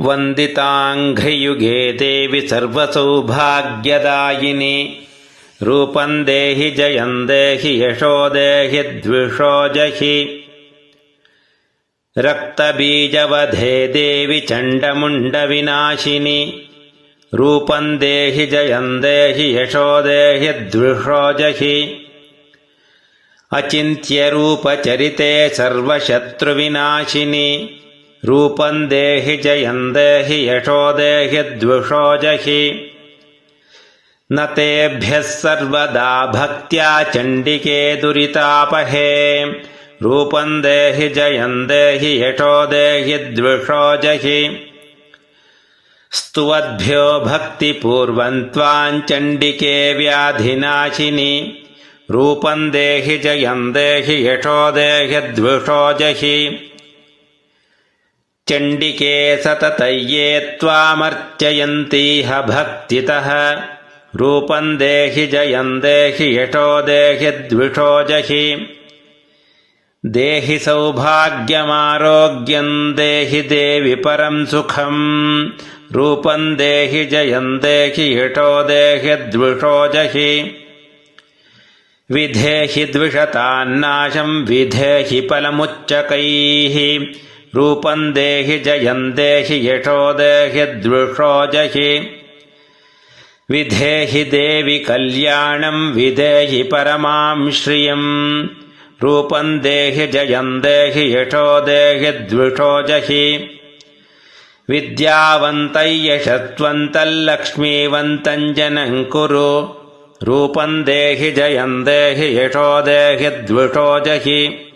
वन्दिताङ्घ्रियुगे देवि सर्वसौभाग्यदायिनि। रूपम् देहि जयम् देहि यशो देहि द्विषो जहि। रक्तबीजवधे देवि चण्डमुण्डविनाशिनि। रूपम् देहि जयम् देहि यशो देहि द्विषो जहि। अचिन्त्यरूपचरिते सर्वशत्रुविनाशिनि रूपम् देहि जयम् देहि यशो देहि द्विषो जहि। न तेभ्यः सर्वदा भक्त्या चण्डिके दुरितापहे। रूपम् देहि जयम् देहि यशो देहि द्विषो जहि। स्तुवद्भ्यो भक्तिपूर्वम् त्वाम् चण्डिके व्याधिनाशिनि। रूपम् देहि जयम् देहि यशो देहि द्विषो जहि चण्डिके सततये त्वामर्चयन्तीह भक्तितः। रूपम् देहि जयम् देहि यशो देहि द्विषो जहि। देहि सौभाग्यमारोग्यम् देहि देवि परम् सुखम्। रूपम् देहि जयम् देहि यशो देहि द्विषो जहि। विधेहि द्विषतान्नाशम् विधेहि फलमुच्चकैः रूपम् देहि जयम् देहि यशो देहि द्विषो जहि। विधेहि देवि कल्याणम् विधेहि परमाम् श्रियम्। रूपम् देहि जयम् देहि यशो देहि द्विषो जहि। विद्यावन्तम् यशस्वन्तल्लक्ष्मीवन्तम् जनम् कुरु। रूपम् देहि जयम् देहि यशो देहि द्विषो जहि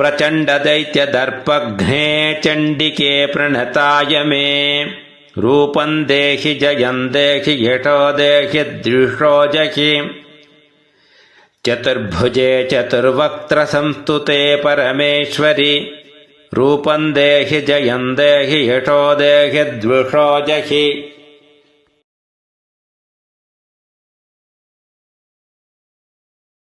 प्रचण्डदैत्यदर्पघ्ने चण्डिके प्रणताय मे। रूपम् देहि जयम् देहि यशो देहि द्विषो जहि। चतुर्भुजे चतुर्वक्त्रसंस्तुते परमेश्वरि। रूपम् देहि जयम् देहि यशो देहि द्विषो जहि